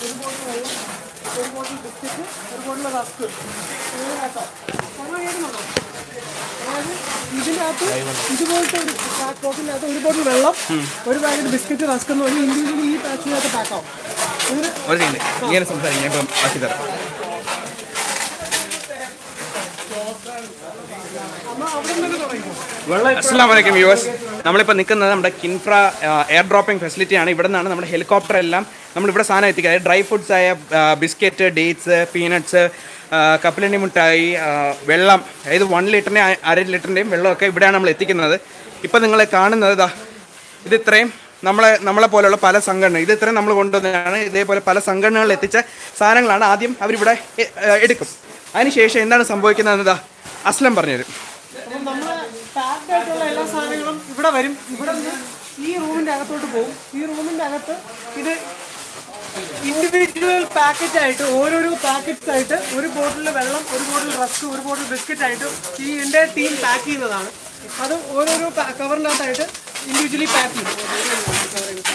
ഒരു ബോട്ടിൽ വെള്ളം ഒരു ബോട്ടിൽ ബിസ്ക്കറ്റ് ഒരു ബോട്ടിൽ റസ്ക് കേട്ടോ നമ്മൾ കേൾക്കുന്നുണ്ടോ അതായത് ഇതിനകത്ത് ഇതുപോലത്തെ ഒരു പാക്ക് ബോട്ടിനകത്ത് ഒരു ബോട്ടിൽ വെള്ളം ഒരു പാക്കറ്റ് ബിസ്ക്കറ്റ് റസ്ക് എന്ന് പറഞ്ഞാൽ ഇൻഡിവിജ്വലി ഈ പാക്കിനകത്ത് പാക്കാവും ഇതിന് ഒരു സെക്കൻഡ് ഇങ്ങനെ സംസാരിക്കാം. ഞാൻ ഇപ്പം ആക്കി തരാം. അസ്സാം വലൈക്കും വ്യൂവേഴ്സ്. നമ്മളിപ്പോൾ നിൽക്കുന്നത് നമ്മുടെ കിൻഫ്ര എയർ ഡ്രോപ്പിംഗ് ഫെസിലിറ്റി ആണ്. ഇവിടെ നിന്നാണ് നമ്മുടെ ഹെലികോപ്റ്റർ എല്ലാം നമ്മൾ ഇവിടെ സാധനം എത്തിക്കുക ഡ്രൈ ഫുഡ്സ് ആയ ബിസ്ക്കറ്റ് ഡേറ്റ്സ് പീനട്ട്സ് കപ്പലണ്ടി മുട്ടായി വെള്ളം അതായത് വൺ ലിറ്ററിന്റെ അര ലിറ്ററിന്റെയും വെള്ളമൊക്കെ ഇവിടെയാണ് നമ്മൾ എത്തിക്കുന്നത്. ഇപ്പം നിങ്ങൾ കാണുന്നത് ഇതാ ഇത് ഇത്രയും നമ്മളെ നമ്മളെ പോലെയുള്ള പല സംഘടന ഇത് ഇത്രയും നമ്മൾ കൊണ്ടുവന്നതാണ്. ഇതേപോലെ പല സംഘടനകളിൽ എത്തിച്ച സാധനങ്ങളാണ് ആദ്യം അവരിവിടെ എടുക്കും. അതിനുശേഷം എന്താണ് സംഭവിക്കുന്നത് എന്നതാ അസ്ലം പറഞ്ഞുതരും. എല്ലാ സാധനങ്ങളും ഇവിടെ വരും. ഇവിടെ ഈ റൂമിന്റെ അകത്തോട്ട് പോകും ഈ റൂമിന്റെ അകത്ത് ഇത് ഇൻഡിവിജ്വൽ പാക്കറ്റ് ആയിട്ട് ഓരോരോ പാക്കറ്റ്സ് ആയിട്ട് ഒരു ബോട്ടിൽ വെള്ളം ഒരു ബോട്ടിൽ റസ്ക് ഒരു ബോട്ടിൽ ബിസ്ക്കറ്റ് ആയിട്ട് ഈ എന്റെ ടീം പാക്ക് ചെയ്യുന്നതാണ് അത് ഓരോരോ കവറിനകത്തായിട്ട് ഇൻഡിവിജ്വലി പാക്ക് ചെയ്യും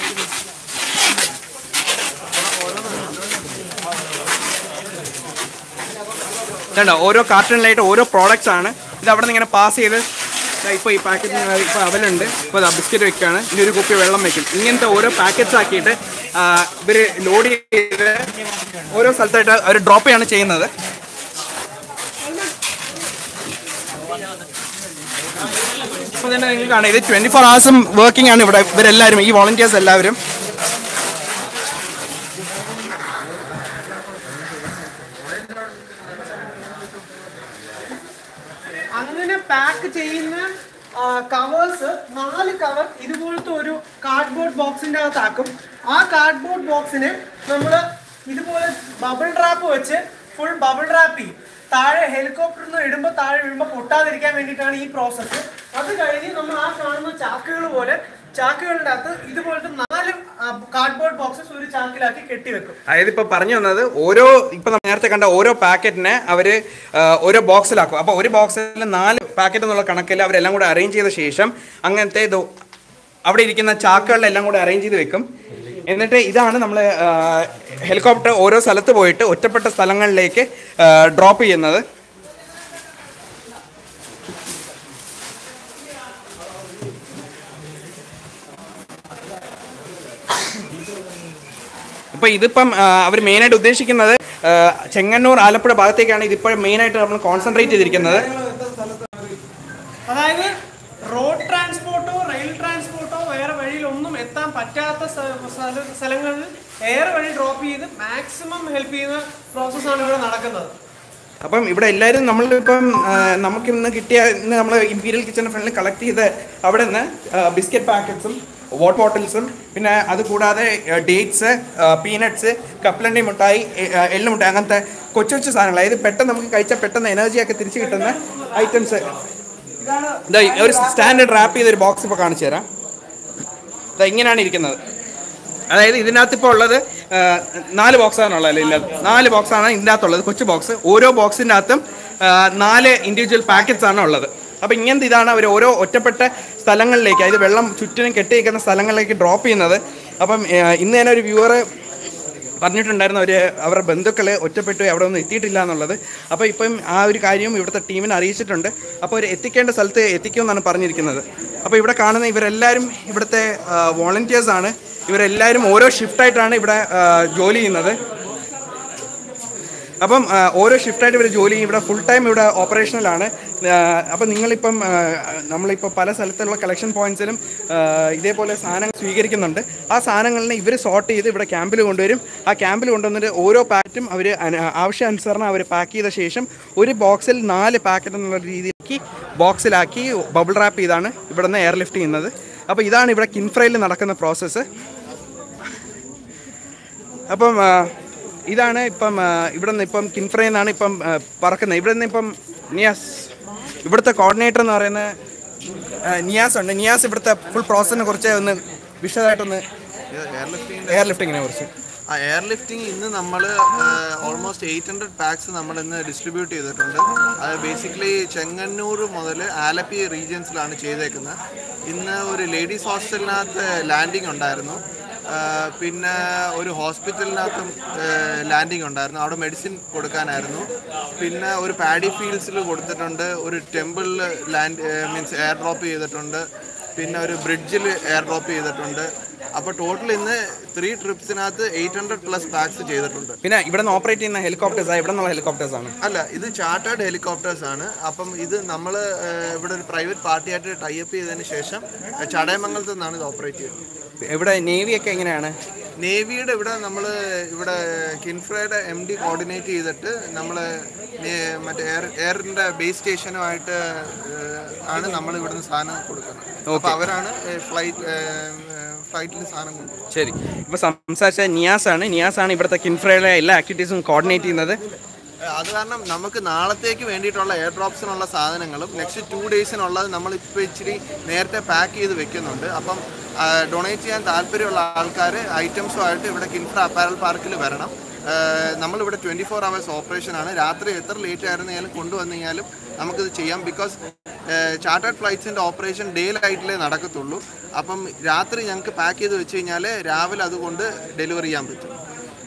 ഇതുണ്ടോ ഓരോ കാർട്ടണിലായിട്ട് ഓരോ പ്രോഡക്റ്റ്സ് ആണ്. ഇത് അവിടെ നിന്ന് ഇങ്ങനെ പാസ് ചെയ്ത് ഇപ്പോൾ ഈ പാക്കറ്റ് ഇപ്പോൾ അവലുണ്ട് ഇപ്പോൾ അത് ബിസ്ക്കറ്റ് വെക്കുകയാണ് ഇനി ഒരു കുപ്പി വെള്ളം വെക്കും. ഇങ്ങനത്തെ ഓരോ പാക്കറ്റ്സ് ആക്കിയിട്ട് ഇവർ ലോഡ് ചെയ്ത് ഓരോ സ്ഥലത്തായിട്ട് അവർ ഡ്രോപ്പ് ചെയ്യാണ് ചെയ്യുന്നത്. ഇപ്പോൾ തന്നെ നിങ്ങൾക്ക് കാണാം ഇത് ട്വന്റി ഫോർ ഹവേഴ്സും വർക്കിംഗ് ആണ് ഇവിടെ. ഇവരെല്ലാവരും ഈ വോളണ്ടിയേഴ്സ് എല്ലാവരും അങ്ങനെ പാക്ക് ചെയ്യുന്ന കവേഴ്സ് നാല് കവർ ഇതുപോലത്തെ ഒരു കാർഡ്ബോർഡ് ബോക്സിന്റെ അകത്താക്കും. ആ കാർഡ്ബോർഡ് ബോക്സിന് നമ്മൾ ഇതുപോലെ ബബിൾ ഡ്രാപ്പ് വെച്ച് ഫുൾ ബബിൾ ഡ്രാപ്പ് ചെയ്യും. താഴെ ഹെലികോപ്റ്ററിൽ നിന്ന് ഇടുമ്പോൾ താഴെ വീഴുമ്പോൾ പൊട്ടാതിരിക്കാൻ വേണ്ടിയിട്ടാണ് ഈ പ്രോസസ്സ് അത് കഴിഞ്ഞ് നമ്മൾ ആ കാണുന്ന ചാക്കുകൾ പോലെ ചാക്കുകളുടെ അകത്ത് ഇതുപോലത്തെ കാർഡ്ബോർഡ് ബോക്സസ് ഒരു ചാക്കിലാക്കി കെട്ടിവെക്കും അതായത് ഇപ്പൊ പറഞ്ഞു വന്നത് ഓരോ ഇപ്പൊ നേരത്തെ കണ്ട ഓരോ പാക്കറ്റിനെ അവർ ഓരോ ബോക്സിലാക്കും. അപ്പൊ ഒരു ബോക്സിൽ നാല് പാക്കറ്റ് എന്നുള്ള കണക്കിൽ അവരെല്ലാം കൂടെ അറേഞ്ച് ചെയ്ത ശേഷം അങ്ങനത്തെ അവിടെ ഇരിക്കുന്ന ചാക്കുകളിലെല്ലാം കൂടെ അറേഞ്ച് ചെയ്ത് വെക്കും. എന്നിട്ട് ഇതാണ് നമ്മൾ ഹെലികോപ്റ്റർ ഓരോ സ്ഥലത്ത് പോയിട്ട് ഒറ്റപ്പെട്ട സ്ഥലങ്ങളിലേക്ക് ഡ്രോപ്പ് ചെയ്യുന്നത്. ഇപ്പൊ ഇതിപ്പം അവർ മെയിനായിട്ട് ഉദ്ദേശിക്കുന്നത് ചെങ്ങന്നൂർ ആലപ്പുഴ ഭാഗത്തേക്കാണ് ഇതിപ്പോൾ മെയിനായിട്ട് നമ്മൾ കോൺസെൻട്രേറ്റ് ചെയ്തിരിക്കുന്നത്. അതായത് റോഡ് ട്രാൻസ്പോർട്ടോ റെയിൽ ട്രാൻസ്പോർട്ടോ വേറെ വഴിയിലൊന്നും എത്താൻ പറ്റാത്ത സ്ഥലങ്ങളിൽ എയർ വഴി ഡ്രോപ്പ് ചെയ്ത് മാക്സിമം ഹെൽപ്പ് ചെയ്യുന്ന പ്രോസസ്സാണ് ഇവിടെ നടക്കുന്നത്. അപ്പം ഇവിടെ എല്ലാവരും നമ്മളിപ്പം നമുക്ക് ഇന്ന് കിട്ടിയ ഇന്ന് നമ്മൾ ഇമ്പീരിയൽ കിച്ചൺ ഫ്രണ്ടിൽ കളക്ട് ചെയ്ത് അവിടെ നിന്ന് ബിസ്ക്കറ്റ് പാക്കറ്റ്സും വാട്ടർ ബോട്ടിൽസും പിന്നെ അത് കൂടാതെ ഡേറ്റ്സ് പീനട്ട്സ് കപ്പലണ്ടി മുട്ടായി എള്ളു മുട്ടായി അങ്ങനത്തെ കൊച്ചു കൊച്ചു സാധനങ്ങൾ. അതായത് പെട്ടെന്ന് നമുക്ക് കഴിച്ചാൽ പെട്ടെന്ന് എനർജിയൊക്കെ തിരിച്ചു കിട്ടുന്ന ഐറ്റംസ് ഒരു സ്റ്റാൻഡേർഡ് റാപ്പ് ചെയ്തൊരു ബോക്സ് ഇപ്പോൾ കാണിച്ചു തരാം. ഇതാ ഇങ്ങനെയാണ് ഇരിക്കുന്നത്. അതായത് ഇതിനകത്ത് ഇപ്പോൾ ഉള്ളത് നാല് ബോക്സാണ് ഉള്ളത്. ഇല്ല നാല് ബോക്സാണ് ഇതിന്റെ അകത്തുള്ളത് കൊച്ചു ബോക്സ് ഓരോ ബോക്സിന്റെ അകത്തും നാല് ഇൻഡിവിജ്വൽ പാക്കറ്റ്സ് ആണ് ഉള്ളത്. അപ്പോൾ ഇങ്ങനത്തെ ഇതാണ് അവർ ഓരോ ഒറ്റപ്പെട്ട സ്ഥലങ്ങളിലേക്ക് അതായത് വെള്ളം ചുറ്റിനും കെട്ടി നിൽക്കുന്ന സ്ഥലങ്ങളിലേക്ക് ഡ്രോപ്പ് ചെയ്യുന്നത്. അപ്പം ഇന്ന് തന്നെ ഒരു വ്യൂവർ പറഞ്ഞിട്ടുണ്ടായിരുന്നു അവർ അവരുടെ ബന്ധുക്കൾ ഒറ്റപ്പെട്ടു അവിടെ ഒന്നും എത്തിയിട്ടില്ല എന്നുള്ളത്. അപ്പോൾ ഇപ്പം ആ ഒരു കാര്യം ഇവിടുത്തെ ടീമിനെ അറിയിച്ചിട്ടുണ്ട്. അപ്പോൾ അവർ എത്തിക്കേണ്ട സ്ഥലത്ത് എത്തിക്കുമെന്നാണ് പറഞ്ഞിരിക്കുന്നത്. അപ്പോൾ ഇവിടെ കാണുന്ന ഇവരെല്ലാവരും ഇവിടുത്തെ വോളണ്ടിയേഴ്സാണ് ഇവരെല്ലാവരും ഓരോ ഷിഫ്റ്റായിട്ടാണ് ഇവിടെ ജോലി ചെയ്യുന്നത്. അപ്പം ഓരോ ഷിഫ്റ്റായിട്ട് ഇവർ ജോലി ഇവിടെ ഫുൾ ടൈം ഇവിടെ ഓപ്പറേഷനിലാണ് അപ്പം നിങ്ങളിപ്പം നമ്മളിപ്പോൾ പല സ്ഥലത്തുള്ള കളക്ഷൻ പോയിന്റ്സിലും ഇതേപോലെ സാധനങ്ങൾ സ്വീകരിക്കുന്നുണ്ട്. ആ സാധനങ്ങളിനെ ഇവർ സോർട്ട് ചെയ്ത് ഇവിടെ ക്യാമ്പിൽ കൊണ്ടുവരും. ആ ക്യാമ്പിൽ കൊണ്ടുവന്നിട്ട് ഓരോ പാക്കറ്റും അവർ ആവശ്യാനുസരണം അവർ പാക്ക് ചെയ്ത ശേഷം ഒരു ബോക്സിൽ നാല് പാക്കറ്റ് എന്നുള്ള രീതിയിലേക്ക് ബോക്സിലാക്കി ബബിൾ റാപ്പ് ചെയ്താണ് ഇവിടെ നിന്ന് എയർ ലിഫ്റ്റ് ചെയ്യുന്നത്. അപ്പോൾ ഇതാണ് ഇവിടെ കിൻഫ്രയിൽ നടക്കുന്ന പ്രോസസ്സ് അപ്പം ഇതാണ് ഇപ്പം ഇവിടെ നിന്ന് ഇപ്പം കിൻഫ്രയിൽ നിന്നാണ് ഇപ്പം പറക്കുന്നത്. ഇവിടെ നിന്ന് ഇപ്പം നിയാസ് ഇവിടുത്തെ കോർഡിനേറ്റർ എന്ന് പറയുന്ന നിയാസ് ഉണ്ട്. നിയാസ് ഇവിടുത്തെ ഫുൾ പ്രോസസ്സിനെ കുറിച്ച് ഒന്ന് വിശദമായിട്ടൊന്ന് എയർ ലിഫ്റ്റിങ്ങിനെ കുറിച്ച്. ആ എയർ ലിഫ്റ്റിംഗ് ഇന്ന് നമ്മൾ ഓൾമോസ്റ്റ് എയ്റ്റ് ഹൺഡ്രഡ് പാക്സ് നമ്മൾ ഇന്ന് ഡിസ്ട്രിബ്യൂട്ട് ചെയ്തിട്ടുണ്ട്. അത് ബേസിക്കലി ചെങ്ങന്നൂർ മുതൽ ആലപ്പി റീജിയൻസിലാണ് ചെയ്തേക്കുന്നത്. ഇന്ന് ഒരു ലേഡീസ് ഹോസ്റ്റലിനകത്ത് ലാൻഡിംഗ് ഉണ്ടായിരുന്നു. പിന്നെ ഒരു ഹോസ്പിറ്റലിനകത്തും ലാൻഡിംഗ് ഉണ്ടായിരുന്നു. അവിടെ മെഡിസിൻ കൊടുക്കാനായിരുന്നു. പിന്നെ ഒരു പാഡി ഫീൽഡ്സിൽ കൊടുത്തിട്ടുണ്ട്. ഒരു ടെമ്പിളിൽ ലാൻഡ് മീൻസ് എയർ ഡ്രോപ്പ് ചെയ്തിട്ടുണ്ട്. പിന്നെ ഒരു ബ്രിഡ്ജിൽ എയർ ഡ്രോപ്പ് ചെയ്തിട്ടുണ്ട്. അപ്പോൾ ടോട്ടൽ ഇന്ന് ത്രീ ട്രിപ്സിനകത്ത് എയ്റ്റ് ഹൺഡ്രഡ് പ്ലസ് പാക്സ് ചെയ്തിട്ടുണ്ട്. പിന്നെ ഇവിടെ നിന്ന് ഓപ്പറേറ്റ് ചെയ്യുന്ന ഹെലികോപ്റ്റേഴ്സ് ഇവിടെ നിന്നുള്ള ഹെലികോപ്റ്റേഴ്സ് ആണ്. അല്ല ഇത് ചാർട്ടേഡ് ഹെലികോപ്റ്റേഴ്സ് ആണ്. അപ്പം ഇത് നമ്മൾ ഇവിടെ ഒരു പ്രൈവറ്റ് പാർട്ടിയായിട്ട് ടൈപ്പ് ചെയ്തതിന് ശേഷം ചടയമംഗലത്ത് നിന്നാണ് ഇത് ഓപ്പറേറ്റ് ചെയ്യുന്നത്. ഇവിടെ നേവിയൊക്കെ എങ്ങനെയാണ്? നേവിയുടെ ഇവിടെ നമ്മൾ ഇവിടെ കിൻഫ്രയുടെ എം ഡി കോർഡിനേറ്റ് ചെയ്തിട്ട് നമ്മൾ മറ്റേ എയർ എയറിന്റെ ബേസ് സ്റ്റേഷനുമായിട്ട് ആണ് നമ്മൾ ഇവിടുന്ന് സാധനം കൊടുക്കുന്നത്. അപ്പോൾ അവരാണ് ഫ്ലൈറ്റ് ഫ്ലൈറ്റിൽ സാധനം കൊണ്ടുപോകുന്നത്. ശരി. ഇപ്പോൾ സംസാരിച്ച നിയാസ് ആണ് നിയാസ് ആണ് ഇവിടുത്തെ കിൻഫ്രയുടെ എല്ലാ ആക്ടിവിറ്റീസും കോർഡിനേറ്റ് ചെയ്യുന്നത്. അത് കാരണം നമുക്ക് നാളത്തേക്ക് വേണ്ടിയിട്ടുള്ള എയർ ഡ്രോപ്സിനുള്ള സാധനങ്ങളും നെക്സ്റ്റ് ടു ഡേയ്സിനുള്ളത് നമ്മൾ ഇപ്പോൾ ഇച്ചിരി നേരത്തെ പാക്ക് ചെയ്ത് വെക്കുന്നുണ്ട്. അപ്പം ഡൊണേറ്റ് ചെയ്യാൻ താല്പര്യമുള്ള ആൾക്കാർ ഐറ്റംസുമായിട്ട് ഇവിടെ കിൻഫ്ര അപ്പാരൽ പാർക്കിൽ വരണം. നമ്മളിവിടെ ട്വന്റി ഫോർ അവേഴ്സ് ഓപ്പറേഷനാണ് രാത്രി എത്ര ലേറ്റ് ആയിരുന്നാലും കൊണ്ടുവന്നു കഴിഞ്ഞാലും നമുക്കിത് ചെയ്യാം. ബിക്കോസ് ചാർട്ടേഡ് ഫ്ലൈറ്റ്സിന്റെ ഓപ്പറേഷൻ ഡേ ലൈറ്റിലേ നടക്കത്തുള്ളൂ. അപ്പം രാത്രി ഞങ്ങൾക്ക് പാക്ക് ചെയ്ത് വെച്ച് കഴിഞ്ഞാൽ രാവിലെ അതുകൊണ്ട് ഡെലിവറി ചെയ്യാൻ പറ്റും.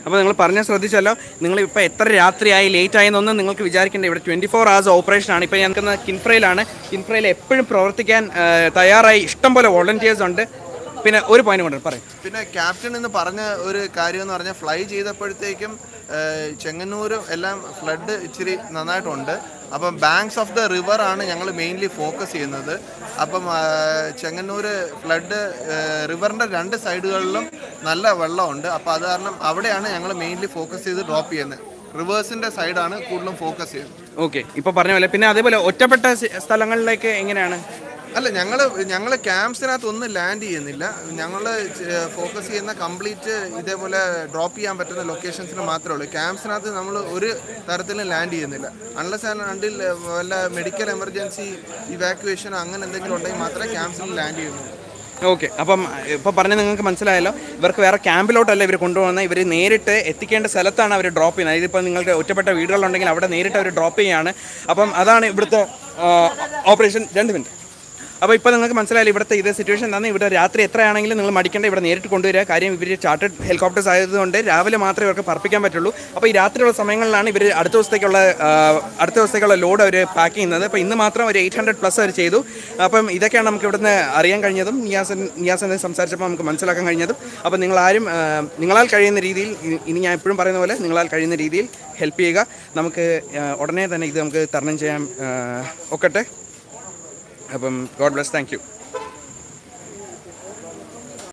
അപ്പോൾ നിങ്ങൾ പറഞ്ഞാൽ ശ്രദ്ധിച്ചല്ലോ. നിങ്ങൾ ഇപ്പോൾ എത്ര രാത്രിയായി ലേറ്റ് ആയെന്നൊന്നും നിങ്ങൾക്ക് വിചാരിക്കേണ്ട. ഇവിടെ ട്വന്റി ഫോർ അവേഴ്സ് ഓപ്പറേഷനാണ് ഇപ്പോൾ ഞങ്ങൾക്ക് കിൻഫ്രയിലാണ് കിൻഫ്രയിൽ എപ്പോഴും പ്രവർത്തിക്കാൻ തയ്യാറായി. ഇഷ്ടംപോലെ വോളണ്ടിയേഴ്സ് ഉണ്ട്. പിന്നെ ഒരു പോയിന്റ് കൊണ്ട് പറയും. പിന്നെ ക്യാപ്റ്റൻ എന്ന് പറഞ്ഞ ഒരു കാര്യം എന്ന് പറഞ്ഞാൽ ഫ്ലൈ ചെയ്തപ്പോഴത്തേക്കും ചെങ്ങന്നൂരും എല്ലാം ഫ്ലഡ് ഇച്ചിരി നന്നായിട്ടുണ്ട്. അപ്പം ബാങ്ക്സ് ഓഫ് ദ റിവർ ആണ് ഞങ്ങൾ മെയിൻലി ഫോക്കസ് ചെയ്യുന്നത്. അപ്പം ചെങ്ങന്നൂർ ചെങ്ങന്നൂര് ഫ്ലഡ് റിവറിന്റെ രണ്ട് സൈഡുകളിലും നല്ല വെള്ളമുണ്ട്. അപ്പോൾ അത് കാരണം അവിടെയാണ് ഞങ്ങൾ മെയിൻലി ഫോക്കസ് ചെയ്ത് ഡ്രോപ്പ് ചെയ്യുന്നത്. റിവേഴ്സിന്റെ സൈഡാണ് കൂടുതലും ഫോക്കസ് ചെയ്യുന്നത്. ഓക്കെ ഇപ്പോൾ പറഞ്ഞ പോലെ. പിന്നെ അതേപോലെ ഒറ്റപ്പെട്ട സ്ഥലങ്ങളിലേക്ക് എങ്ങനെയാണ്? അല്ല ഞങ്ങൾ ഞങ്ങൾ ക്യാമ്പ്സിനകത്ത് ഒന്നും ലാൻഡ് ചെയ്യുന്നില്ല. ഞങ്ങൾ ഫോക്കസ് ചെയ്യുന്ന കംപ്ലീറ്റ് ഇതേപോലെ ഡ്രോപ്പ് ചെയ്യാൻ പറ്റുന്ന ലൊക്കേഷൻസിന് മാത്രമേ ഉള്ളൂ. ക്യാമ്പ്സിനകത്ത് നമ്മൾ ഒരു തരത്തിലും ലാൻഡ് ചെയ്യുന്നില്ല. അൺലസ് ആൻഡ് അണ്ടിൽ വല്ല മെഡിക്കൽ എമർജൻസി ഇവാക്യുവേഷനോ അങ്ങനെ എന്തെങ്കിലും ഉണ്ടെങ്കിൽ മാത്രമേ ക്യാമ്പ്സിൽ ലാൻഡ് ചെയ്യുന്നുള്ളൂ. ഓക്കെ അപ്പം ഇപ്പോൾ പറഞ്ഞ് നിങ്ങൾക്ക് മനസ്സിലായല്ലോ. ഇവർക്ക് വേറെ ക്യാമ്പിലോട്ടല്ല ഇവർ കൊണ്ടുപോകുന്നത്. ഇവർ നേരിട്ട് എത്തിക്കേണ്ട സ്ഥലത്താണ് അവർ ഡ്രോപ്പ് ചെയ്യുന്നത്. ഇതിപ്പോൾ നിങ്ങൾക്ക് ഒറ്റപ്പെട്ട വീടുകളുണ്ടെങ്കിൽ അവിടെ നേരിട്ട് അവർ ഡ്രോപ്പ് ചെയ്യുകയാണ്. അപ്പം അതാണ് ഇവിടുത്തെ ഓപ്പറേഷൻ രണ്ട് മിനിറ്റ് അപ്പോൾ ഇപ്പോൾ നിങ്ങൾക്ക് മനസ്സിലായാലും ഇവിടുത്തെ ഇതേ സിറ്റുവേഷൻ എന്താണ്? ഇവിടെ രാത്രി എത്രയാണെങ്കിലും നിങ്ങൾ മടിക്കേണ്ട ഇവിടെ നേരിട്ട് കൊണ്ടുവരിക. കാര്യം ഇവർ ചാർട്ടഡ് ഹെലികോപ്റ്റേഴ്സ് ആയതുകൊണ്ട് രാവിലെ മാത്രമേ ഇവർക്ക് പറപ്പിക്കാൻ പറ്റുള്ളൂ. അപ്പോൾ ഈ രാത്രിയുള്ള സമയങ്ങളിലാണ് ഇവർ അടുത്ത ദിവസത്തേക്കുള്ള അടുത്ത ദിവസത്തേക്കുള്ള ലോഡ് അവർ പാക്ക് ചെയ്യുന്നത്. അപ്പോൾ ഇന്ന് മാത്രം ഒരു എയ്റ്റ് ഹൺഡ്രഡ് പ്ലസ് അവർ ചെയ്തു. അപ്പം ഇതൊക്കെയാണ് നമുക്ക് ഇവിടുന്ന് അറിയാൻ കഴിഞ്ഞതും. നിയാസൻ നിയാസനെ സംസാരിച്ചപ്പോൾ നമുക്ക് മനസ്സിലാക്കാൻ കഴിഞ്ഞതും. അപ്പോൾ നിങ്ങളാരും നിങ്ങളാൽ കഴിയുന്ന രീതിയിൽ ഇനി ഞാൻ എപ്പോഴും പറയുന്ന പോലെ നിങ്ങളാൽ കഴിയുന്ന രീതിയിൽ ഹെൽപ്പ് ചെയ്യുക. നമുക്ക് ഉടനെ തന്നെ ഇത് നമുക്ക് തരണം ചെയ്യാൻ ഒക്കട്ടെ. അപ്പം ഗോഡ് ബ്ലസ് താങ്ക് യു